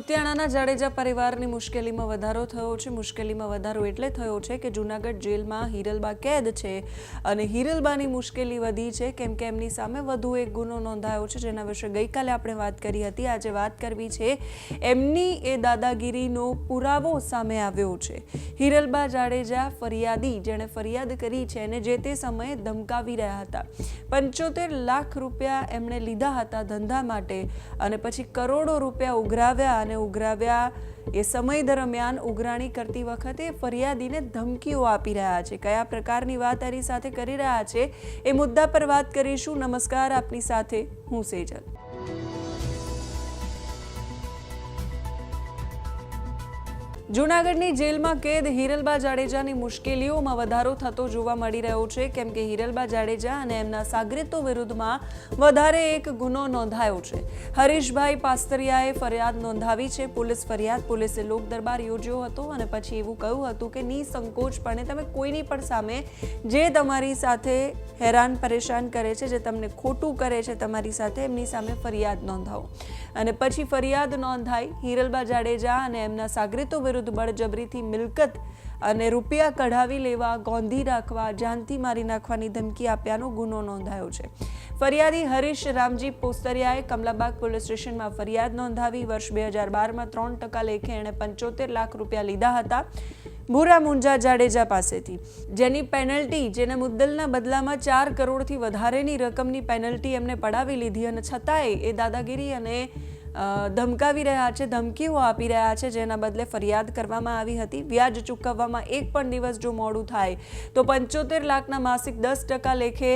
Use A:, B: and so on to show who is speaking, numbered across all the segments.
A: કુતિયાણાના જાડેજા પરિવારની મુશ્કેલીમાં વધારો થયો છે. મુશ્કેલીમાં વધારો એટલે થયો છે કે જૂનાગઢ જેલમાં હિરલબા કેદ છે અને હિરલબાની મુશ્કેલી વધી છે. કેમ કે એમની સામે વધુ એક ગુનો નોંધાયો છે જેના વિશે ગઈકાલે આપણે વાત કરી હતી. આજે વાત કરવી છે એમની એ દાદાગીરીનો પુરાવો સામે આવ્યો છે. હિરલબા જાડેજા ફરિયાદી, જેણે ફરિયાદ કરી છે અને જે તે સમયે ધમકાવી રહ્યા હતા. પંચોતેર લાખ રૂપિયા એમણે લીધા હતા ધંધા માટે અને પછી કરોડો રૂપિયા ઉઘરાવ્યા અને ઉઘરાવ્યા. એ સમય દરમિયાન ઉઘરાણી કરતી વખતે ફરિયાદીને ધમકીઓ આપી રહ્યા છે. કયા પ્રકારની વાત એની સાથે કરી રહ્યા છે એ મુદ્દા પર વાત કરીશું. નમસ્કાર, આપની સાથે હું સેજલ. જૂનાગઢની જેલમાં કેદ હિરલબા જાડેજાની મુશ્કેલીઓમાં વધારો થતો જોવા મળી રહ્યો છે. કેમ કે હિરલબા જાડેજા અને એમના સાગરીતો વિરુદ્ધમાં વધારે એક ગુનો નોંધાયો છે. હરીશભાઈ પાસ્તરિયાએ ફરિયાદ નોંધાવી છે. પોલીસ ફરિયાદ, પોલીસે લોક દરબાર યોજ્યો હતો અને પછી એવું કહ્યું હતું કે નિસંકોચપણે તમે કોઈની પણ સામે જે તમારી સાથે હેરાન પરેશાન કરે છે, જે તમને ખોટું કરે છે, તમારી સાથે એમની સામે ફરિયાદ નોંધાવો. અને પછી ફરિયાદ નોંધાઈ, હિરલબા જાડેજા અને એમના સાગરીતો વિરુદ્ધ બળજબરીથી મિલકત અને રૂપિયા કઢાવી લેવા, ગોંધી રાખવા, જાનથી મારી નાખવાની ધમકી આપ્યાનો ગુનો નોંધાયો છે. ફરિયાદી હરીશ રામજી પોસ્તરિયાએ કમલાબાગ પોલીસ સ્ટેશનમાં ફરિયાદ નોંધાવી, વર્ષ બે હજાર બારમાં ત્રણ ટકા લેખે એણે પંચોતેર લાખ રૂપિયા લીધા હતા. ભૂરા મુંજા જાડેજા પાસેથી. જેની પેનલ્ટી જેને મુદ્દલના બદલામાં ચાર કરોડથી વધારેની રકમની પેનલ્ટી એમને પડાવી લીધી અને છતાંય એ દાદાગીરી અને ધમકાવી રહ્યા છે, ધમકીઓ આપી રહ્યા છે, જેના બદલે ફરિયાદ કરવામાં આવી હતી. વ્યાજ ચૂકવવામાં એક પણ દિવસ જો મોડું થાય, તો પંચોતેર લાખના માસિક દસ ટકા લેખે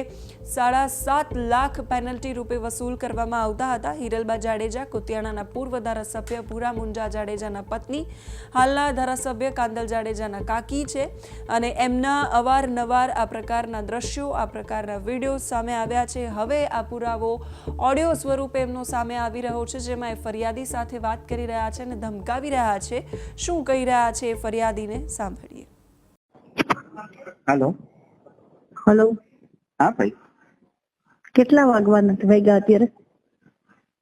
A: સાડા સાત લાખ પેનલ્ટી રૂપે વસૂલ કરવામાં આવતા હતા. હિરલબા જાડેજા, કુતિયાણાના પૂર્વ ધારાસભ્ય પૂરા મુંજા જાડેજાના પત્ની, હાલના ધારાસભ્ય કાંદલ જાડેજાના કાકી છે અને એમના અવારનવાર આ પ્રકારના દ્રશ્યો, આ પ્રકારના વીડિયો સામે આવ્યા છે. હવે આ પુરાવો ઓડિયો સ્વરૂપે એમનો સામે આવી રહ્યો છે, જેમાં એ ફરિયાદી સાથે વાત કરી રહ્યા છે અને ધમકાવી રહ્યા છે. શું કહી રહ્યા છે એ ફરિયાદીને સાંભળીએ.
B: હેલો.
C: હેલો.
B: હા ભાઈ.
C: કેટલા વાગવાના વાગ્યા અત્યારે?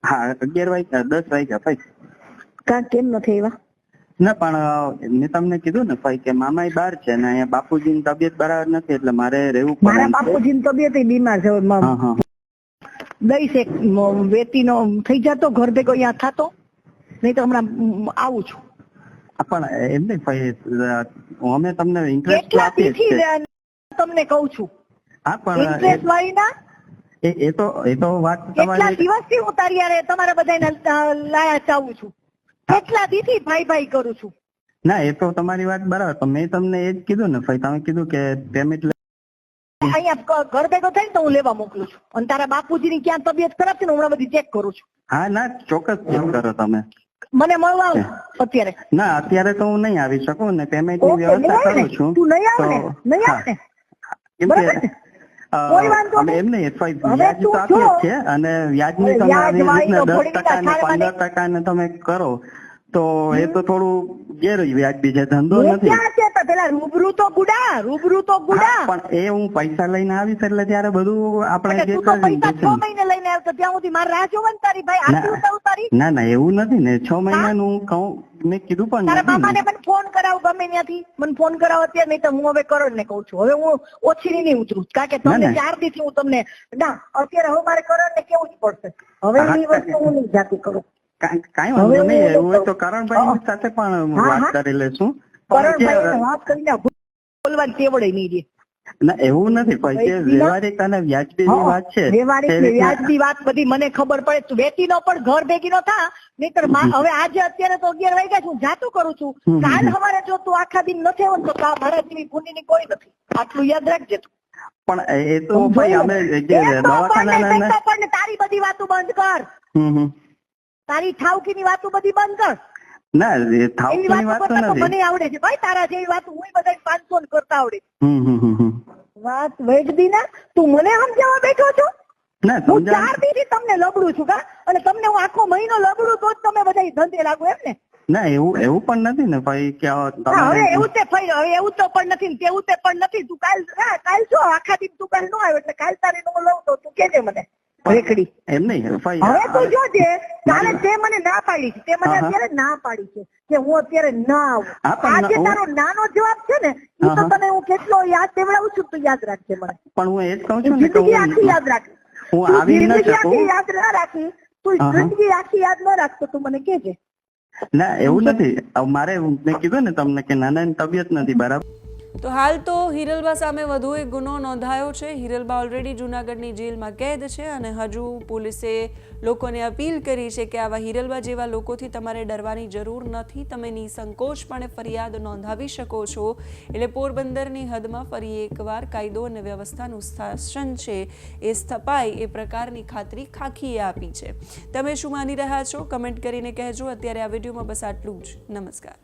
B: હા અગિયાર વાગ્યા દસ વાગ્યા ભાઈ.
C: કા કેમ નથી આવ્યા?
B: ના પણ મેં તમને કીધું ને ભાઈ કે મામા બહાર છે ને અહીંયા બાપુજીની તબિયત બરાબર નથી એટલે મારે રહેવું પડે બાપુજી ની
C: બાપુજીની તબિયત બીમાર છે
B: હા હા.
C: દઈશ એક વેતીનો થઈ જતો ઘર ભેગો અહીંયા થતો. નહીં તો હમણાં આવું છું.
B: પણ એમ નહીં ભાઈ અમે તમને ઇન્ટરેસ્ટ આપીએ
C: તમને કહું છું.
B: હા પણ
C: ઇન્ટરેસ્ટ વાળી ના
B: એ- એ તો એ તો વાત
C: કેટલા
B: તમારી
C: દિવસથી હું તારી યારે તમારા બધાને લાયા ચાવું છું. કેટલા દીથી ભાઈ ભાઈ કરું છું.
B: ના એ તો તમારી વાત બરાબર મેં તમને એ જ કીધું ને ભાઈ તમે કીધું કે પેમેન્ટ
C: અહીંયા ઘર ભેગો થાય ને તો હું લેવા મોકલું છું. અને તારા બાપુજીની ક્યાં તબિયત ખરાબ છે ને હમણાં બધી ચેક કરું છું.
B: હા ના ચોક્કસ ફોન કરો તમે.
C: મને મળવા આવ અત્યારે.
B: ના અત્યારે તો હું નહીં આવી શકું ને
C: પેમેન્ટની
B: વ્યવસ્થા કરું છું.
C: તું નહીં આવે ને? નહીં. આવે ને? બરાબર.
B: એમ નહીં. વ્યાજ તો આપીએ છે અને વ્યાજની તમે
C: વ્યાજ
B: આવી રીતના દસ ટકા ને પંદર ટકા ને તમે કરો તો એ તો થોડું ગેર વ્યાજબી છે ધંધો નથી.
C: તો પેલા રૂબરૂ તો ગુડા રૂબરૂ તો ગુડા.
B: પણ એ હું પૈસા લઈને આવીશ એટલે ત્યારે બધું આપણે જે
C: પૈસા
B: છ
C: મહિને લઈને આવતો ત્યાં સુધી મારે રાહ જોવાની તારી ભાઈ આટલી
B: ના.
C: તારી?
B: ના ના એવું નથી ને. છ મહિનાનું નું કહું મેં કીધું પણ
C: તારા મામાને મને ફોન કરાવ ગમે ત્યાંથી. મને ફોન કરાવ અત્યારે નહીં તો હું હવે કરણ ને કહું છું. હવે હું ઓછી નહીં ઉતરું કારણ કે તમને ચાર દીથી હું તમને ના અત્યારે હવે મારે કરણ ને કેવું જ પડશે? હવે એની વસ્તુ હું નહીં જાતી કરું.
B: કાંઈ વાંધો નહીં
C: એવું
B: હોય તો કરણભાઈ સાથે પણ વાત કરી લેશું પણ
C: કરણભાઈ વાત કરીને બોલવાની તેવડે નહીં દે
B: ના એવું નથી પણ વ્યવહારિક અને વ્યાજબી વાત છે
C: વ્યવહારિક
B: તે
C: ને
B: રીતના-
C: વ્યાજબી વાત બધી મને ખબર પડે તું વેચી નો પણ ઘર ભેગી નો થા નહીતર હવે આજે અત્યારે તો અગિયાર વાગ્યા છે હું જાતું કરું છું. કાલ સવારે જો તું આખા દિન નથી આવ્યો તો મારા જેવી પુણ્યની કોઈ નથી. આટલું યાદ રાખજે તું.
B: પણ એ તો ભાઈ અમે દવાખાના
C: તારી બધી વાતો બંધ કર. તારી ઠાવકી ઠાવકીની વાતો બધી બંધ કર.
B: ના એ
C: એવી વાત
B: તો નથી.
C: મને આવડે છે. ભાઈ તારા જેવી વાત હું બધા પાંચસો ને કરતા આવડે.
B: હમ હમ હમ હમ.
C: વાત વેચદી ના તું મને સમજાવવા બેઠો છો?
B: ના
C: હું ચાર દીથી તમને લબડું છું કા? અને તમને હું આખો મહિનો લબડું તો જ તમે બધા ધંધે લાગુ એમ ને?
B: ના એવું એવું પણ નથી ને ભાઈ કે
C: હવે એવું તે ભાઈ હવે એવું તો પણ નથી તેવું તે પણ નથી. તું કાલ હા, કાલ જો આખા દિન તું કાલ નો આવ્યો એટલે કાલ તારી નો લઉં તો તું કેજે મને. રેકડી.
B: એમ નહીં
C: હવે તું જોજે તારે તે મને ના પાડી છે તે મને. અત્યારે ના પાડી છે કે હું અત્યારે ના આવું. આજે તારો નાનો જવાબ છે ને એ તો. તને હું કેટલો યાદ દેવડાવું છું તું યાદ રાખજે મને.
B: પણ હું એ જ કહું છું ને
C: જિંદગી આખી યાદ રાખ.
B: હું આવી ન શકું.
C: આખી યાદ ના રાખી તું. જિંદગી આખી યાદ ન રાખતો તું મને કેજે.
B: ના એવું નથી. મારે મેં કીધું ને તમને કે નાના તબિયત નથી બરાબર?
A: તો હાલ તો હિરલબા સામે વધુ એક ગુનો નોંધાયો છે. હિરલબા ઓલરેડી જૂનાગઢની જેલમાં કેદ છે અને હજુ પોલીસે લોકોને અપીલ કરી છે કે આવા હિરલબા જેવા લોકોથી તમારે ડરવાની જરૂર નથી. તમે નિસંકોચપણે ફરિયાદ નોંધાવી શકો છો. એટલે પોરબંદરની હદમાં ફરી એકવાર કાયદો અને વ્યવસ્થાનું શાસન છે એ સ્થપાય એ પ્રકારની ખાતરી ખાખીએ આપી છે. તમે શું માની રહ્યા છો? કમેન્ટ કરીને કહેજો. અત્યારે આ વિડીયોમાં બસ આટલું જ. નમસ્કાર.